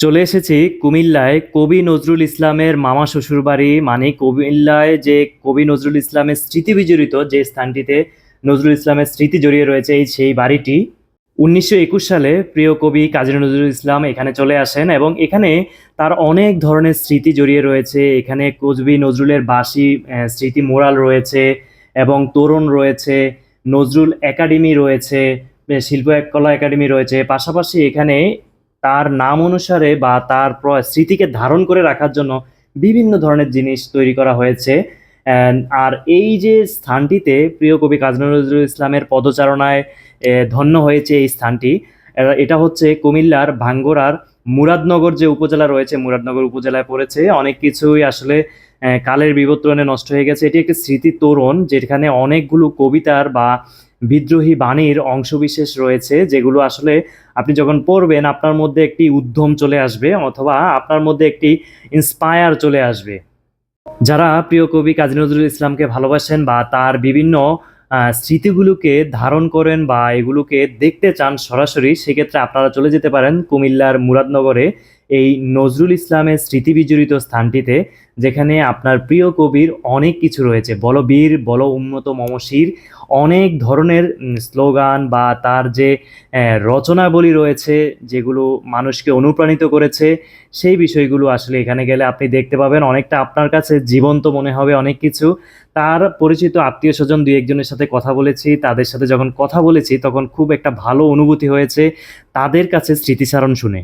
চলে এসেছি কুমিল্লায় কবি নজরুল ইসলামের মামা শ্বশুরবাড়ি মানে কুমিল্লায় যে কবি নজরুল ইসলামের স্মৃতি বিজড়িত যে স্থানটিতে নজরুল ইসলামের স্মৃতি জড়িয়ে রয়েছে এই সেই বাড়িটি, উনিশশো একুশ সালে প্রিয় কবি কাজী নজরুল ইসলাম এখানে চলে আসেন এবং এখানে তার অনেক ধরনের স্মৃতি জড়িয়ে রয়েছে। এখানে কবি নজরুলের বাসি স্মৃতি মোরাল রয়েছে এবং তোরণ রয়েছে, নজরুল একাডেমি রয়েছে শিল্প কলা একাডেমি রয়েছে। পাশাপাশি এখানে তার নাম অনুসারে বা তার স্মৃতিকে ধারণ করে রাখার জন্য বিভিন্ন ধরনের জিনিস তৈরি করা হয়েছে। আর এই যে স্থানটিতে প্রিয় কবি কাজী নজরুল ইসলামের পদচারণায় ধন্য হয়েছে এই স্থানটি। এটা হচ্ছে কুমিল্লার ভাঙ্গোরার মুরাদনগর যে উপজেলা রয়েছে, মুরাদনগর উপজেলায় পড়েছে। অনেক কিছুই আসলে কালের বিবর্তনে নষ্ট হয়ে গেছে। এটি একটি স্মৃতি তোরণ যেখানে অনেকগুলো কবিতার বা বিদ্রোহী বাণীর অংশবিশেষ রয়েছে, যেগুলো আসলে আপনি যখন পড়বেন, আপনার মধ্যে একটি উদ্যম চলে আসবে অথবা আপনার মধ্যে একটি ইন্সপায়ার চলে আসবে। যারা প্রিয় কবি কাজী নজরুল ইসলামকে ভালোবাসেন বা তার বিভিন্ন স্মৃতিগুলোকে ধারণ করেন বা এগুলোকে দেখতে চান সরাসরি, সেক্ষেত্রে আপনারা চলে যেতে পারেন কুমিল্লার মুরাদনগরে। এই নজরুল ইসলামের স্মৃতি বিজড়িত স্থানটিতে, যেখানে আপনার প্রিয় কবির অনেক কিছু রয়েছে। বলো বীর, বলো উন্নত মমশির, অনেক ধরনের স্লোগান বা তার যে রচনাবলী রয়েছে, যেগুলো মানুষকে অনুপ্রাণিত করেছে, সেই বিষয়গুলো আসলে এখানে গেলে আপনি দেখতে পাবেন। অনেকটা আপনার কাছে জীবন্ত মনে হবে অনেক কিছু। তার পরিচিত আত্মীয় স্বজন দুই একজনের সাথে কথা বলেছি, তাদের সাথে যখন কথা বলেছি, তখন খুব একটা ভালো অনুভূতি হয়েছে। তাদের কাছে স্মৃতিচারণ শুনে।